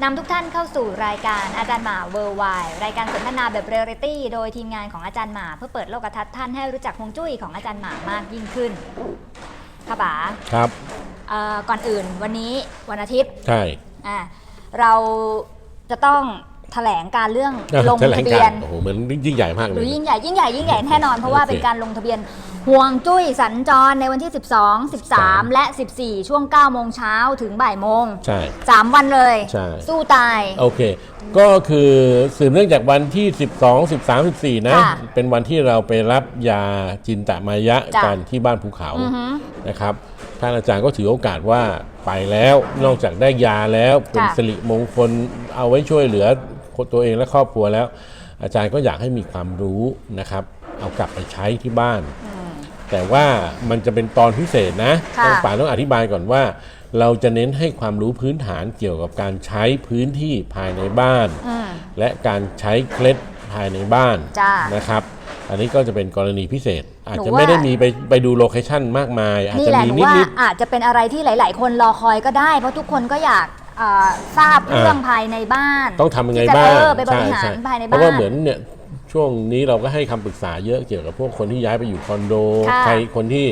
นำทุกท่านเข้าสู่รายการอาจารย์หมาเวิร์ไวรายการสนทนาแบบเรียลลิตี้โดยทีมงานของอาจารย์หมา เพื่อเปิดโลกทัศน์ท่านให้รู้จักฮวงจุ้ยของอาจารย์หมามากยิ่งขึ้นค่ะป๋าครับเอ่อก่อนอื่นวันนี้วันอาทิตย์ใช่ อะเราจะต้องแถลงการเรื่องลงแถลทะงเบีกายนรโอ้โหเหมือนยิ่งใหญ่มากเลหรืย อยิ่งใหญ่ยิ่งใหญ่ยิ่งใหญ่แน่นอนเพราะว่าโอเค เป็นการลงทะเบียน ห่วงจุ้ยสัญจรในวันที่ 12 13 และ 14 ช่วง 9 โมงเช้าถึงบ่ายโมง ใช่ 3 วันเลย ใช่ สู้ตาย โอเค ก็คือสืบเนื่องจากวันที่ 12 13 14 นะ ค่ะเป็นวันที่เราไปรับยาจินตมายะจ้ะกันที่บ้านภูเขาอือฮึนะครับท่านอาจารย์ก็ถือโอกาสว่าไปแล้วนอกจากได้ยาแล้วเป็นค่ะสิริมงคลเอาไว้ช่วยเหลือตัวเองและครอบครัวแล้ว อาจารย์ก็อยากให้มีความรู้นะครับ เอากลับไปใช้ที่บ้าน แต่ว่ามันจะเป็นตอนพิเศษนะค่ะต้องป่าต้องอธิบายก่อนว่า เราจะเน้นให้ความรู้พื้นฐานเกี่ยวกับการใช้พื้นที่ภายในบ้าน อืมและการใช้เคล็ดภายในบ้านจ้านะครับ อันนี้ก็จะเป็นกรณีพิเศษ อาจหนูจะว่าไม่ได้มีไปไปดูโลเคชั่นมากมาย อาจนี่จะแหละมีหนูนิดว่านิด อาจจะเป็นอะไรที่หลาย ๆ คนรอคอยก็ได้ เพราะทุกคนก็อยากเอ่อทราบเรื่องภายในบ้านต้องทำยังไงที่จะบ้างเออไปบริหารใช่ภายในเพบ้าน ราะว่าเหมือนเนี่ย ช่วงนี้เราก็ให้คำปรึกษาเยอะเกี่ยวกับพวกคนที่ย้ายไปอยู่คอนโด ค่ะใครคนที่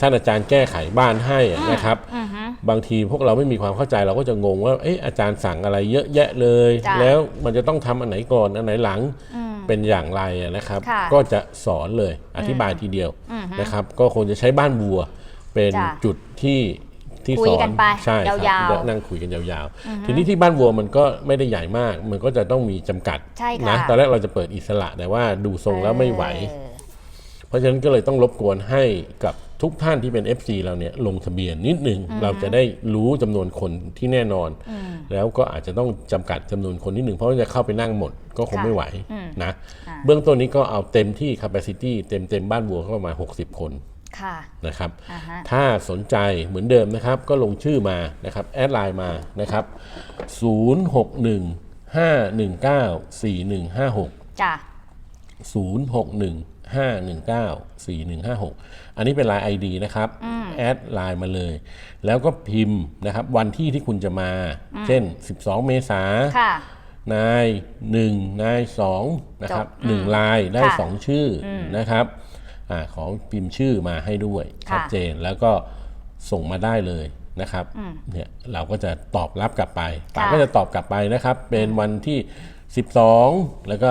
ท่านอาจารย์แก้ไขบ้านให้อะนะครับ อือฮึบางทีพวกเราไม่มีความเข้าใจเราก็จะงงว่าเอ๊ะอาจารย์สั่งอะไรเยอะแยะเลย จ้ะแล้วมันจะต้องทำอันไหนก่อนอันไหนหลังอืมเป็นอย่างไรอะนะครับ ค่ะก็จะสอนเลยอธิบายทีเดียวอือฮึนะครับ ก็คงจะใช้บ้านวัวเป็นจ้ะ จุดที่ ที่คุสยอนกันไปใช่ครับยาวๆจะนั่งคุยกันยาวๆ ทีนี้ที่บ้านวัวมันก็ไม่ได้ใหญ่มาก มันก็จะต้องมีจำกัดใช่ค่ะ นะตอนแรกเราจะเปิดอิสระแต่ว่าดูทรงแล้วไม่ไหว เออ เพราะฉะนั้นก็เลยต้องรบกวนให้กับทุกท่านที่เป็น FC เราเนี่ยลงทะเบียนนิดหนึ่งเราจะได้รู้จำนวนคนที่แน่นอน แล้วก็อาจจะต้องจำกัดจำนวนคนนิดหนึ่งเพราะว่าจะเข้าไปนั่งหมดก็คงค่ะไม่ไหวอืมนะอ่าเบื้องต้นนี้ก็เอาเต็มที่ capacity เต็มเต็มบ้านวัวก็ประมาณ 60 คนค่ะ นะครับอ่าฮะถ้าสนใจเหมือนเดิมนะครับ ก็ลงชื่อมานะครับแอดไลน์มานะครับ061 519 4156จ้ะ061 519 4156 อันนี้เป็นไลน์ ID นะครับ แอดไลน์มาเลย แล้วก็พิมพ์นะครับ วันที่ที่คุณจะมา เช่น 12 เมษาค่ะนาย1นาย2นะครับจบ1ลายได้ค่ะ2ชื่ออนะครับ อาขอพิมพ์ชื่อมาให้ด้วยค่ะชัดเจนแล้วก็ส่งมาได้เลยนะครับเนี่ยเราก็จะตอบรับกลับไปป๋าก็จะตอบกลับไปนะครับ เป็นวันที่ 12 แล้วก็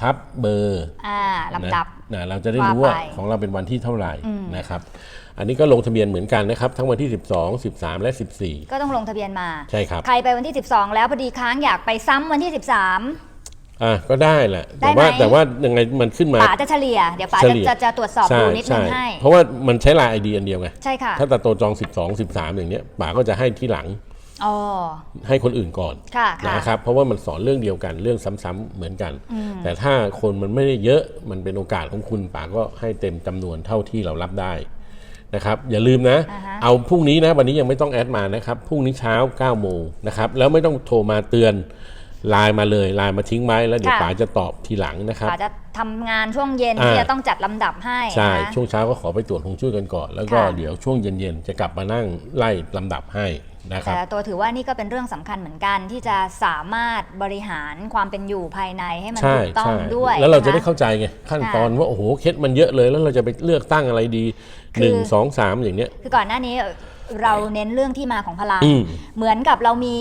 ทับเบอร์อ่าลำดับนะนะเราจะได้รู้ว่าว่าไปของเราเป็นวันที่เท่าไหร่นะครับ อันนี้ก็ลงทะเบียนเหมือนกันนะครับ ทั้งวันที่ 12 13 และ 14 ก็ต้องลงทะเบียนมา ใช่ครับ ใครไปวันที่ 12 แล้วพอดีค้างอยากไปซ้ำวันที่ 13 อะก็ได้แหละได้แต่ว่าไหม แต่ว่ายังไงมันขึ้นมาป๋าจะเฉลี่ย เดี๋ยวป๋าเฉจะลี่ยจะจะตรวจสอบใช่ดูนิดนึใช่งให้ เพราะว่ามันใช้ลายไอดีอันเดียวไงใช่ค่ะถ้าตาโตจอง 12 13 อย่างเนี้ยป๋าก็จะให้ที่หลังอ๋อ ให้คนอื่นก่อนค่ะค่ะ นะครับเพราะว่ามันสอนเรื่องเดียวกันเรื่องซ้ำๆเหมือนกัน แต่ถ้าคนมันไม่ได้เยอะมันเป็นโอกาสของคุณป๋าก็ให้เต็มจำนวนเท่าที่เรารับได้นะครับอย่าลืมนะอ่าฮะเอาพรุ่งนี้นะวันนี้ยังไม่ต้องแอดมานะครับพรุ่งนี้เช้า9โมงนะครับแล้วไม่ต้องโทรมาเตือน ไลน์มาเลยไลน์มาทิ้งไว้แล้วเดี๋ยวป๋าจะตอบทีหลังนะครับ ป๋าจะทำงานช่วงเย็นอ่า ที่จะต้องจัดลำดับให้ใช่นะ ช่วงเช้าก็ขอไปตรวจคงช่วยกันก่อน แล้วก็ค่ะ เดี๋ยวช่วงเย็นๆจะกลับมานั่งไล่ลำดับให้นะครับ แต่ตัวถือว่านี่ก็เป็นเรื่องสำคัญเหมือนกันที่จะสามารถบริหารความเป็นอยู่ภายในให้มันใช่ถูกต้องใช่ด้วยแล้วเราจะนคได้เข้าใจไงขั้นตอนว่าโอ้โหเคสมันเยอะเลย แล้วเราจะไปเลือกตั้งอะไรดีคือ หนึ่งสองสามอย่างเนี้ย คือก่อนหน้านี้ เราเน้นเรื่องที่มาของพลัง อืม เหมือนกับเรามี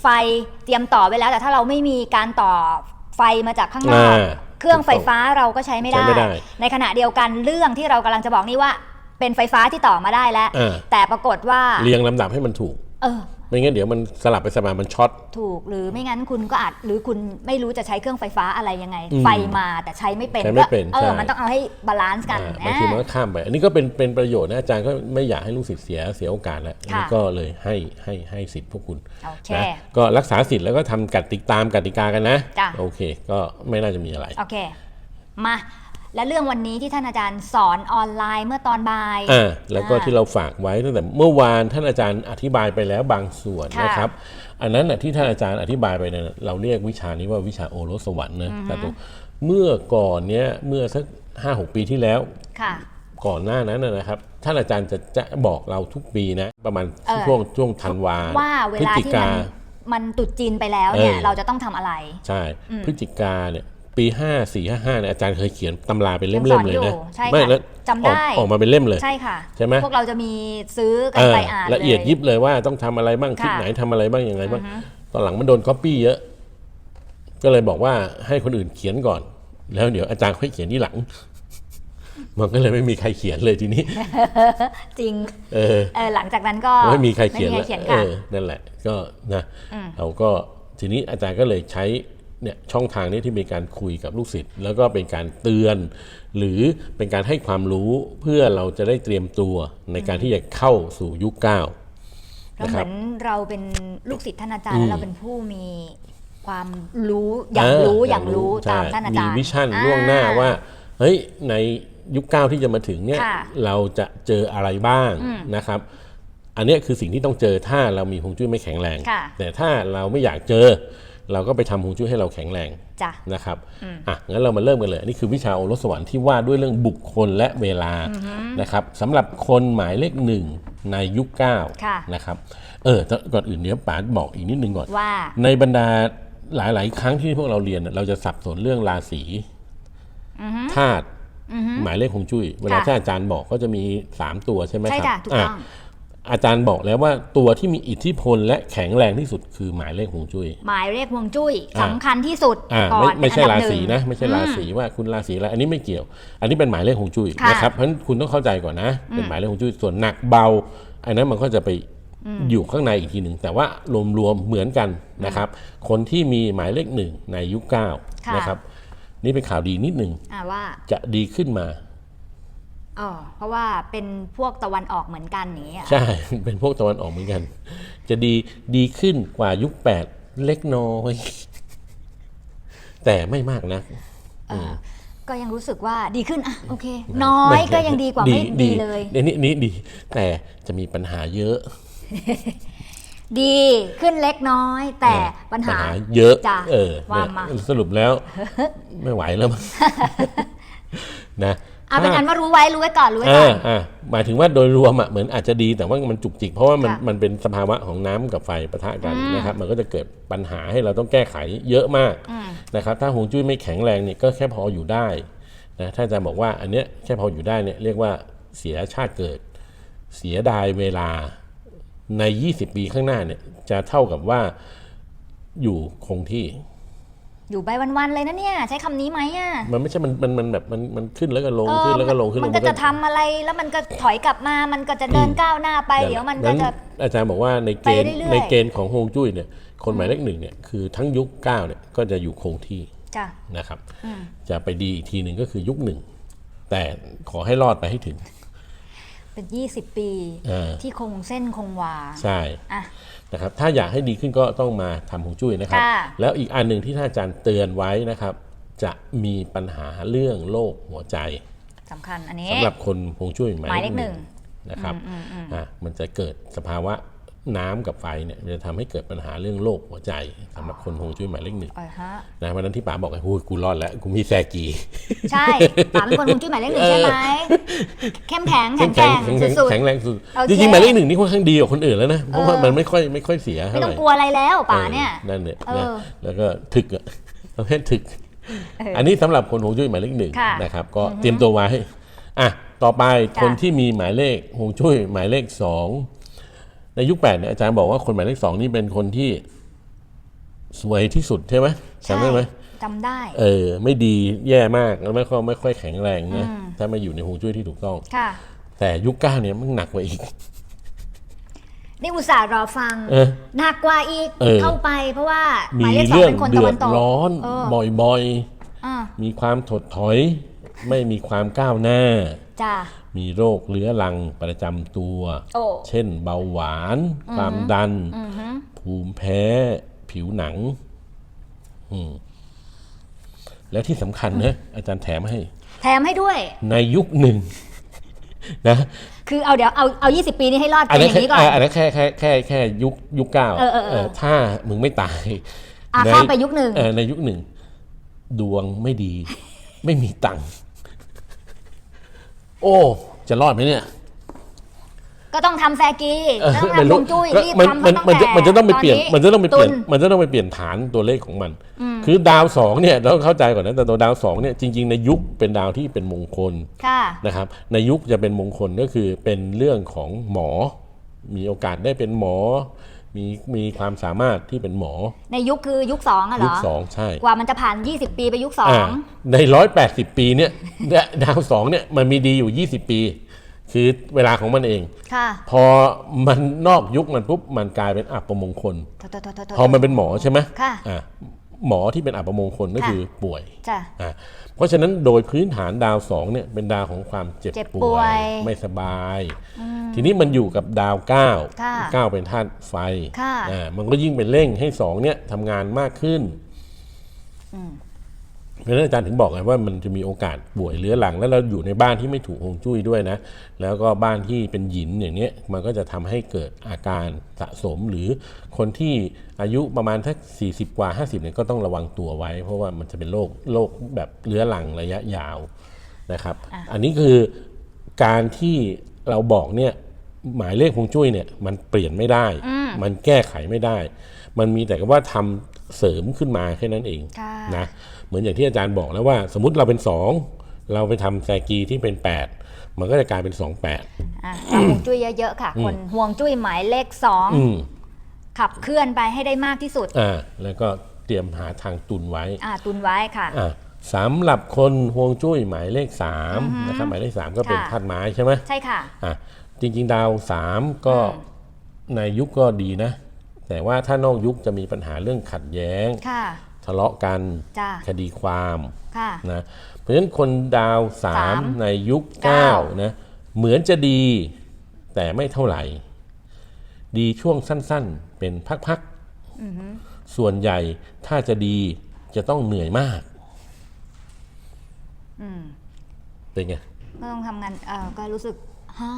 ไฟเตรียมต่อไว้แล้ว แต่ถ้าเราไม่มีการต่อไฟมาจากข้างนอก อ่าเครื่องไฟฟ้าเราก็ใช้ไม่ได้ใช้ไม่ได้ในขณะเดียวกันเรื่องที่เรากำลังจะบอกนี่ว่า เป็นไฟฟ้าที่ต่อมาได้แล้ว อ่า แต่ปรากฏว่า เรียงลำดับให้มันถูก เออ ไม่งั้นเดี๋ยวมันสลับไปสลับมามันช็อต ถูกหรือไม่งั้นคุณก็อาจหรือคุณไม่รู้จะใช้เครื่องไฟฟ้าอะไรยังไงอืมไฟมาแต่ใช้ไม่เป็นใช้ไม่เป็นก็เออใช่มันต้องเอาให้บาลานซ์กันอ่านะบางทีมันก็ข้ามไป อันนี้ก็เป็นเป็นประโยชน์นะอาจารย์ก็ไม่อยากให้ลูกศิษย์เสียเสียโอกาสแล้วค่ะก็เลยให้ให้ให้สิทธิ์พวกคุณโอเคนะก็รักษาสิทธิ์แล้วก็ทำกติตามกติกากันนะ จ้ะ โอเค ก็ไม่น่าจะมีอะไร โอเค มา และเรื่องวันนี้ที่ท่านอาจารย์สอนออนไลน์เมื่อตอนบ่ายอ่าแล้วก็อ่าที่เราฝากไว้ตั้งแต่เมื่อวานท่านอาจารย์อธิบายไปแล้วบางส่วนค่ะนะครับ อันนั้นน่ะที่ท่านอาจารย์อธิบายไปเนี่ยเราเรียกวิชานี้ว่าวิชาโอรสสวรรค์นะแต่ตัวเมื่อก่อนเนี้ยเมื่อสักห้าหกปีที่แล้วค่ะก่อนหน้านั้นนะนะครับท่านอาจารย์จะจะบอกเราทุกปีนะ ประมาณเออช่วงช่วงธันวาว่าเวพฤศลาจิที่กามันมันตรุดจีนไปแล้วเนี่ยเออเราจะต้องทำอะไร ใช่อืมพฤศจิกาเนี่ย ปีห้าสี่ห้าห้าเนี่ยอาจารย์เคยเขียนตำราเป็นเล่ยังสมอนๆเลยอยู่นะใช่ค่ะไม่แล้วจำได้ออกออกมาเป็นเล่มเลยใช่ค่ะใช่ไหมพวกเราจะมีซื้อกัเอนอไปอ่านละเอียดลยิบเลยว่าต้องทำอะไรบ้างทิศค่ะไหนทำอะไรบ้างยังไงบ้างอือฮึตอนหลังมันโดนก๊อปปี้เยอะ ก็เลยบอกว่าให้คนอื่นเขียนก่อน แล้วเดี๋ยวอาจารย์ค่อยเขียนที่หลังมันก็เลยไม่มีใครเขียนเลยทีนี้ จริง เออเออหลังจากนั้นก็ไม่มีใครเขียนไม่มีแล้วใครเขียนเอค่ะอนั่นแหละ ก็นะอืมเราก็ทีนี้อาจารย์ก็เลยใช้ เนี่ยช่องทางนี้ที่มีการคุยกับลูกศิษย์ แล้วก็เป็นการเตือน หรือเป็นการให้ความรู้เพื่อเราจะได้เตรียมตัวในการที่จะเข้าสู่ยุคเก้าแล้วนะเหครัมืบอนเราเป็นลูกศิษย์ท่านอาจารอืย์มแล้วเราเป็นผู้มีความรู้อยากรู้อยากรู้ตามใช่ท่านอาจารย์มีวิชั่นอ่ล่วงหน้าว่าเฮ้ยในยุคเก้าที่จะมาถึงเนี่ยค่ะเราจะเจออะไรบ้างอืมนะครับอันเนี้ยคือสิ่งที่ต้องเจอถ้าเรามีฮวงจุ้ยไม่แข็งแรงค่ะแต่ถ้าเราไม่อยากเจอ เราก็ไปทำฮวงจุ้ยให้เราแข็งแรงจ้ะ นะครับอะงั้นเรามาเริ่มกันเลยอันนี้คือวิชาโอรสสวรรค์ที่ว่าด้วยเรื่องบุคคลและเวลานะครับสำหรับคนหมายเลขหนึ่งในยุคเก้าค่ะ นะครับเออแต่ก่อนอื่นเดี๋ยวป๋าบอกอีกนิดนึงก่อน ว่า ในบรรดาหลาย ๆ ครั้งที่พวกเราเรียนน่ะเราจะสับสนเรื่องราศีธาตุหมายเลขของจุ้ย เวลาค่ะที่อาจารย์บอกก็จะมี 3 ตัวใช่ไหมใช่ครับค่ะถูกต้องะ อาจารย์บอกแล้วว่าตัวที่มีอิทธิพลและแข็งแรงที่สุดคือหมายเลขของจุ้ย หมายเรียกฮวงจุ้ยอ่า สำคัญที่สุดอ่าก่อไม่นไม่ใช่อันดัราบหศีงนะไม่ใช่ราศีว่าคุณราศีอะไรอันนี้ไม่เกี่ยว อันนี้เป็นหมายเลขของจุ้ยค่ะนะครับเพราะฉะนั้นคุณต้องเข้าใจก่อนนะ เป็นหมายเลขของจุ้ยส่วนหนักเบา อันนั้นมันก็จะไปอยู่ข้างในอีกทีหนึ่งแต่ว่ารวมๆเหมือนกันนะครับ คนที่มีหมายเลขหนึ่งในยุคเก้าค่ะ นะครับนี่เป็นข่าวดีนิดหนึ่ง อ่าว่า จะดีขึ้นมา อ๋อเพราะว่าเป็นพวกตะวันออกเหมือนกันอย่างนี้ยใช่ เป็นพวกตะวันออกเหมือนกัน จะดีดีขึ้นกว่ายุคแปดเล็กน้อย แต่ไม่มากนะ เออก็ยังรู้สึกว่าดีขึ้นอะโอเค น้อยก็ยังดีกว่าไม่ดีเลยอันนี้นี่ดี แต่จะมีปัญหาเยอะ ดีขึ้นเล็กน้อย แต่ปัญหาเยอะจ้ะเออว่าเนี่ยมาสรุปแล้ว ไม่ไหวแล้วมั้งนะ เอาเป็นอันว่ารู้ไว้รู้ไว้ก่อนรู้ไว้เอก่ออนอ่าหมายถึงว่าโดยรวมอะเหมือนอาจจะดีแต่ว่ามันจุกจิก เพราะว่ามันค่ะมันเป็นสภาวะของน้ำกับไฟปะทะกันอืมนะครับ มันก็จะเกิดปัญหาให้เราต้องแก้ไขเยอะมากอืมนะครับ ถ้าหงจุ้ยไม่แข็งแรงเนี่ยก็แค่พออยู่ได้นะถ้าอาจารย์บอกว่าอันเนี้ยแค่พออยู่ได้เนี่ยเรียกว่าเสียชาติเกิด เสียดายเวลาใน 20 ปีข้างหน้าเนี่ยจะเท่ากับว่าอยู่คงที่ อยู่ไปวันๆเลยนะเนี่ย ใช้คำนี้ไหมอะมันไม่ใช่มันมันมันแบบมันมันขึ้นแล้วก็ลงเออขึ้นแล้วก็ลงขึ้นมันลงก็จะทำอะไรแล้วมันก็ถอยกลับมา มันก็จะเดินก้าวหน้าไป เดี๋ยวมันก็นั้นจะอาจารย์บอกว่าในเกณฑ์ไปเรื่อยๆ ในเกณฑ์ของฮวงจุ้ยเนี่ยคนหมายเลขหนึ่งเนี่ยคือทั้งยุคเก้าเนี่ยก็จะอยู่คงที่ จ้ะ นะครับอืมจะไปดีอีกทีหนึ่งก็คือยุคหนึ่ง แต่ขอให้รอดไปให้ถึง เป็น 20 ปี เออ ที่คงเส้นคงวา ใช่ อะ นะครับถ้าอยากให้ดีขึ้นก็ต้องมาทำฮวงจุ้ยนะครับ ค่ะแล้วอีกอันหนึ่งที่ท่านอาจารย์เตือนไว้นะครับ จะมีปัญหาเรื่องโรคหัวใจสำคัญอันนี้ สำหรับคนฮวงจุ้ยหมายหมายเลเลขขหหนึ่นึ่งงนะครับอะมันจะเกิดสภาวะ น้ำกับไฟเนี่ยมันจะทำให้เกิดปัญหาเรื่องโรคหัวใจสำหรับคนฮวงจุ้ยหมายเลขหนึ่งอ๋อฮะนะวันนั้นที่ป๋าบอกไอ้พูดกูรอดแล้วกูมีแซกีใช่ป๋าเป็นคนคงจุ้ยหมายเลขหนึ่งใช่ไหมเข้มแข็งแข็งแกแข็ร่งงแข็งแข็งสุดแข็งแรงสุดโอเคจริงๆหมายเลขหนึ่งนี่ค่อนข้างดีกว่าคนอื่นแล้วนะเพราะว่าเออมันไม่ค่อยไม่ค่อยเสียๆเท่าไม่ไหต้องร่กลัวอะไรแล้วป๋าเนี่ยออนั่นเนี่ยเออนะแล้วก็ถึกอะประเภทถึกเอออัอันนี้สำหรับคนฮวงจุ้ยหมายเลขหนึ่งค่ะนะครับ ก็เตรียมตัวไว้อะต่อไปจ้ะคนที่มีหมายเลขฮวงจุ้ยหมายเลขสอง ในยุคแปดเนี่ยอาจารย์บอกว่าคนหมายเลขสองนี่เป็นคนที่สวยที่สุดใช่ไหมจำได้ไหมจำได้ เออ ไม่ดีแย่มากแล้วไม่ค่อยไม่ค่อยแข็งแรงนะอืมถ้ามาอยู่ในฮวงจุ้ยที่ถูกต้องค่ะ แต่ยุคเก้าเนี่ยมันหนักกว่าอีกนี่อุตส่าห์รอฟังเออหนักกว่าอีกเออเข้าไปเพราะว่าหมีมายเลขสองเรื่องเป็นคนเดืตะอวัดนตกร้อนเออบ่อยอะๆมีความถดถอย ไม่มีความก้าวหน้าจ้ะ มีโรคเรื้อรังประจำตัวโอ้เช่นเบาหวาน ความดันอือฮึภูมิแพ้ ผิวหนังอืมแล้วที่สำคัญนะอาจารย์แถมให้ แถมให้ด้วย ในยุคหนึ่งนะคือเอาเดี๋ยวเอาเอา20ปีนี้ให้รอดอันเป็นนั้อนย่างแค่นี้ก่อนอ่าอันนั้นแค่แค่แค่แค่ยุคยุคเก้าเออเออเออถ้ามึงไม่ตายอะในข้ามไปยุคหนึ่งเออในยุคหนึ่ง ดวงไม่ดี ไม่มีตังค์ โอ้ จะรอดไหมเนี่ย ก็ต้องทำแซกีเออต้องไม่ทำฮรู้วงจุ้ยก็รีบมันทำมันตั้งมันจะแต่มันจะต้องไปเปลี่ยนตมันจะต้องไปเปลี่ยนตุมันจะต้องไปเปลี่ยนฐานตัวเลขของมัน คือดาวสองเนี่ยเราต้องเข้าใจก่อนนะแต่ตัวดาวสองเนี่ยจริง ๆ ในยุคเป็นดาวที่เป็นมงคลค่ะ นะครับ ในยุคจะเป็นมงคลก็คือเป็นเรื่องของหมอ มีโอกาสได้เป็นหมอ มีมีความสามารถที่เป็นหมอ ในยุคคือยุคสองอะเหรยุอคสองใช่ กว่ามันจะผ่าน 20 ปีไปยุคสออ่างในร้อยแปดสิบปีเนี่ยดาวสองเนี่ยมันมีดีอยู่ยี่สิบปี คือเวลาของมันเองค่ะพอมันนอกยุคมันปุ๊บมันกลายเป็นอัปมงคลโทษโทษโทษโทษพอมันเป็นหมอใช่ไหมค่ะอะ หมอที่เป็นอัปมงคลก็ค่ะคือป่วยจ้ะอะเพราะฉะนั้นโดยพื้นฐานดาวสองเนี่ยเป็นดาวของความเจ็บเจ็บป่ป่ววยยไม่สบาย ทีนี้มันอยู่กับดาวเก้าค่ะเก้าเป็นธาตุไฟค่ะอ่ามันก็ยิ่งเป็นเร่งให้สองเนี่ยทำงานมากขึ้นเพ ราะฉะนั้นอาจารย์ถึงบอกไงว่ามันจะมีโอกาสป่วยเรื้อรัง แล้วเราอยู่ในบ้านที่ไม่ถูกฮวงจุ้ยด้วยนะ แล้วก็บ้านที่เป็นหยินอย่างเนี้ยมันก็จะทำให้เกิดอาการสะสมหรือคนที่อายุประมาณทัก40 กว่า 50เนี่ยก็ต้องระวังตัวไว้ เพราะว่ามันจะเป็นโรคโรคแบบเรื้อรังระยะยาวนะครับ อันนี้คือการที่เราบอกเนี่ยหมายเลขฮวงจุ้ยเนี่ยมันเปลี่ยนไม่ได้ มันแก้ไขไม่ได้ มันมีแต่ว่าทำเสริมขึ้นมาแค่นั้นเองค่ะนะ เหมือนอย่างที่อาจารย์บอกแล้วว่า สมมติเราเป็นสองเราไปทำแซกีที่เป็น 8 มันก็จะกลายเป็น 2 8 อะเอาฮวงจุ้ยเยอะๆค่ะ คนห่วงจุ้ยหมายเลขสองอืมขับเคลื่อนไปให้ได้มากที่สุดอ่าแล้วก็เตรียมหาทางตุนไว้อ่าตุนไว้ค่ะ อ่าสำหรับคนห่วงจุ้ยหมายเลข3นะครับหมายเลข 3 ก็เป็นค่ะ ธาตุไม้ใช่ไหม ใช่ค่ะ อะจริงๆดาว3ก็ในยุคก็ดีนะ แต่ว่าถ้านอกยุคจะมีปัญหาเรื่องขัดแย้ง ค่ะ ทะเลาะกันจ้าคดีความค่ะ นะเพราะฉะนั้นคนดาวสาม3ในยุคเก้า 9นะเหมือนจะดีแต่ไม่เท่าไหร่ ดีช่วงสั้นๆ เป็นพักๆส่วนใหญ่ถ้าจะดีจะต้องเหนื่อยมากเป็นไง ก็ต้องทำงานเออก็รู้สึกฮ่า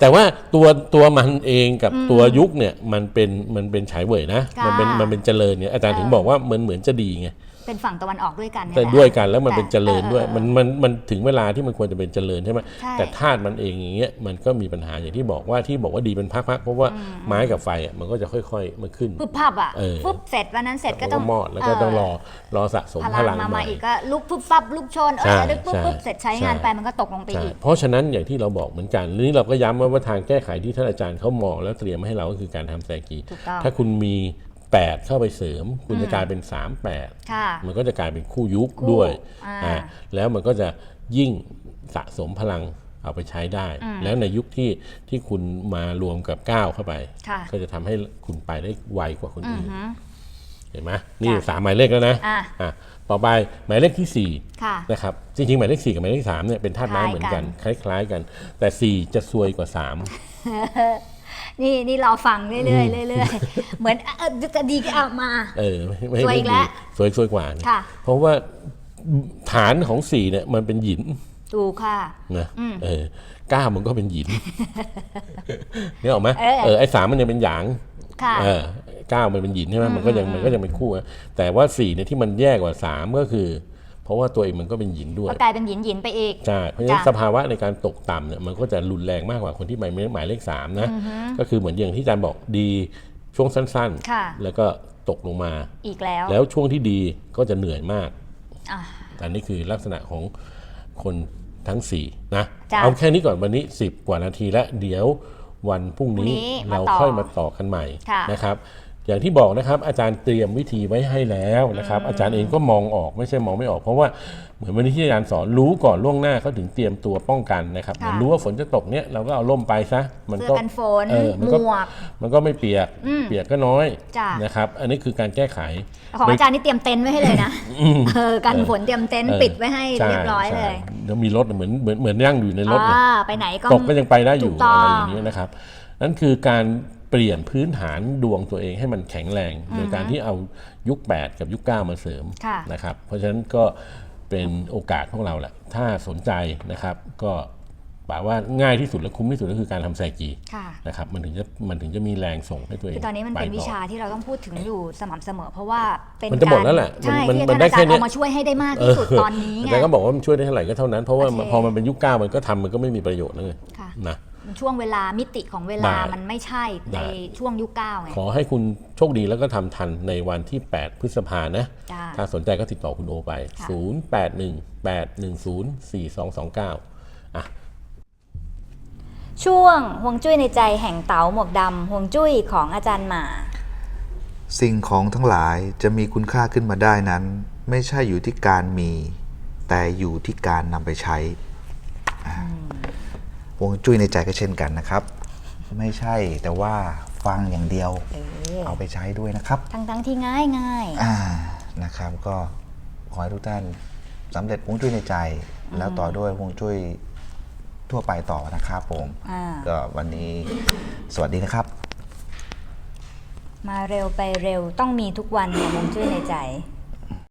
แต่ว่าตัวตัวมันเองกับตัวยุคเนี่ยมันเป็นมันเป็นฉายเว่ยนะค่ะมันเป็นมันเป็นเจริญเนี่ยอาจารย์ถึงบอกว่ามันเหมือนจะดีไง เป็นฝั่งตะวันออกด้วยกันเนี่ยแต่แหละด้วยกันแล้วมันเป็นเจริญออด้วยเออมันมันมันถึงเวลาที่มันควรจะเป็นเจริญใช่ไหมใช่แต่ธาตุมันเองอย่างเงี้ยมันก็มีปัญหาอย่างที่บอกว่าที่บอกว่าดีเป็นพักๆเพราะว่าไม้กับไฟอะมันก็จะค่อยๆมันขึ้นปึ๊บพับอะเออปึ๊บเสร็จวันนั้นเสร็จก็มันต้องมอดแล้วก็ต้องรอรอสะสมพพลัลังงมาใหมาม่อีกก็ลุกปึ๊บฟับลุกชนเอใช่อลึกปึ๊บใช่ปึ๊บเสร็จใช้งานใช่ไปมันก็ตกลงไปใช่อีกเพราะฉะนั้นอย่างที่เราบอกเหมือนกันทีนี้เราก็ย้ำว่าว่าทางแก้ไขที่ท่านอาจารย์เขามองแล้วเตรียมมาให้เราก็คือการทำแซกีถูกต้องถ้าคุณมี 8 เข้าไปเสริม คุณจะกลายเป็น3 8ค่ะมันก็จะกลายเป็นคู่ยุคคู่ด้วยอ่า อ่าแล้วมันก็จะยิ่งสะสมพลังเอาไปใช้ได้ แล้วในยุคที่ที่คุณมารวมกับ 9 เข้าไป ค่ะ ก็จะทำให้คุณไปได้ไวกว่าคนอืออื่นฮึเห็นไหมนี่จ้ะสามหมายเลขแล้วนะอะอะต่อไปหมายเลขที่สี่ค่ะนะครับจริงๆหมายเลข4กับหมายเลข3เนี่ยเป็นธาตุไม้เหมือนกัน คล้ายๆกัน แต่4จะซวยกว่า นี่นี่รอฟังเรื่อยๆเรื่อยๆเหมือนเออจะดีก็เอามา3เออไม่ไม่ซวยอีไม่กแล้ดีวสวยซวยกว่านะค่ะ เพราะว่าฐานของ4เนี่ยมันเป็นหยินถูกค่ะ นะเออเก้ามันก็เป็นหยินเนี่ยออกไหมเออเออไอ้สามมันยังเป็นหยางค่ะเออเก้ามันเป็นหยินใช่ไหมมันก็ยังมันก็ยังเป็นคู่นะแต่ว่าสี่เนี่ยที่มันแย่กว่าสามก็คือ เพราะว่าตัวเองมันก็เป็นหยินด้วย ก็กลายเป็นหยินหยินไปอีก ใช่ เพราะฉะนั้นจ้ะสภาวะในการตกต่ำเนี่ยมันก็จะรุนแรงมากกว่าคนที่หมายหมายเลขสามนะก็คือเหมือนอย่างที่อาจารย์บอกดีช่วงสั้นค่ะแล้วก็ตกลงมา อีกแล้วแล้วช่วงที่ดีก็จะเหนื่อยมาก อะ อันนี้คือลักษณะของคนทั้ง 4 นะ จ้ะเอาแค่นี้ก่อนวันนี้ 10 กว่านาทีแล้ว เดี๋ยววันพรุ่งนี้พรุ่งนี้มาเราต่อค่อยมาต่อกันใหม่ค่ะ นะครับ อย่างที่บอกนะครับ อาจารย์เตรียมวิธีไว้ให้แล้วนะครับ อาจารย์เองก็มองออกไม่ใช่มองไม่ออก เพราะว่าเหมือนวันนี้ที่อาจารย์สอนรู้ก่อนล่วงหน้าเขาถึงเตรียมตัวป้องกันนะครับค่ะรู้ว่าฝนจะตกเนี่ยเราก็เอาร่มไปซะมันเสื้อก็กันฝนเออหมันมก็วกมันก็ไม่เปียกเปียกก็น้อยจ้ะนะครับอันนี้คือการแก้ไข ของอาจารย์นี่เตรียมเต็นท์ไว้ให้เลยนะเออกันฝนเตรียมเต็นท์เออปิดไว้ให้ใช่เรียบร้อยเลยใช่แล้วมีรถเหมือนเหมือนเหมือนนั่งอยู่ในรถเลยอ่าไปไหนก็ตกก็ยังไปได้อยู่ถูกต้อะองไรอย่างนี้ยนะครับนั่นคือการ เปลี่ยนพื้นฐานดวงตัวเองให้มันแข็งแรง โดยการที่เอายุค 8 กับยุค 9 มาเสริมค่ะนะครับ เพราะฉะนั้นก็เป็นโอกาสของเราแหละ ถ้าสนใจนะครับก็ป่าว่าง่ายที่สุดและคุ้มที่สุดก็คือการทำไซกีค่ะนะครับมันถึงจะมันถึงจะมีแรงส่งให้ตัวเองคือตอนนี้มันเป็นไต่วิชาที่เราต้องพูดถึงอยู่สม่ำเสมอ เพราะว่าเป็นมันจะหมดการแล้วแหละใช่มันที่มันท่านได้อาจารแค่ย์เนี้เอายมาช่วยให้ได้มากที่สุดตอนนี้ไงแต่ก็บอกว่ามันช่วยได้เท่าไหร่ก็เท่านั้นเพราะว่าโอเคพอมันเป็นยุคเก้ามันก็ทำมันก็ไม่มีประโยชน์แล้วไงค่ะนะ ช่วงเวลามิติของเวลาได้มันไม่ใช่ได้ ในช่วงยุคเก้าไงขอให้คุณโชคดีแล้วก็ทำทันในวันที่ 8 พฤษภานะ จ้า ถ้าสนใจก็ติดต่อคุณโอไป ค่ะ 0818104229อะ ช่วงห่วงจุ้ยในใจแห่งเต๋าหมวกดำห่วงจุ้ยของอาจารย์หมา สิ่งของทั้งหลายจะมีคุณค่าขึ้นมาได้นั้น ไม่ใช่อยู่ที่การมี แต่อยู่ที่การนำไปใช้อ่าฮ วงจุ้ยในใจก็เช่นกันนะครับ ไม่ใช่แต่ว่าฟังอย่างเดียว เออเอาไปใช้ด้วยนะครับทั้งทั้งๆที่ง่ายง่ายๆอ่านะครับก็ขอให้ทุกท่านสำเร็จฮวงจุ้ยในใจ แล้วต่อด้วยฮวงจุ้ยทั่วไปต่อนะครับผมอ่าก็วันนี้สวัสดีนะครับ มาเร็วไปเร็วต้องมีทุกวันเนี่ยห่วงจุ้ยในใจ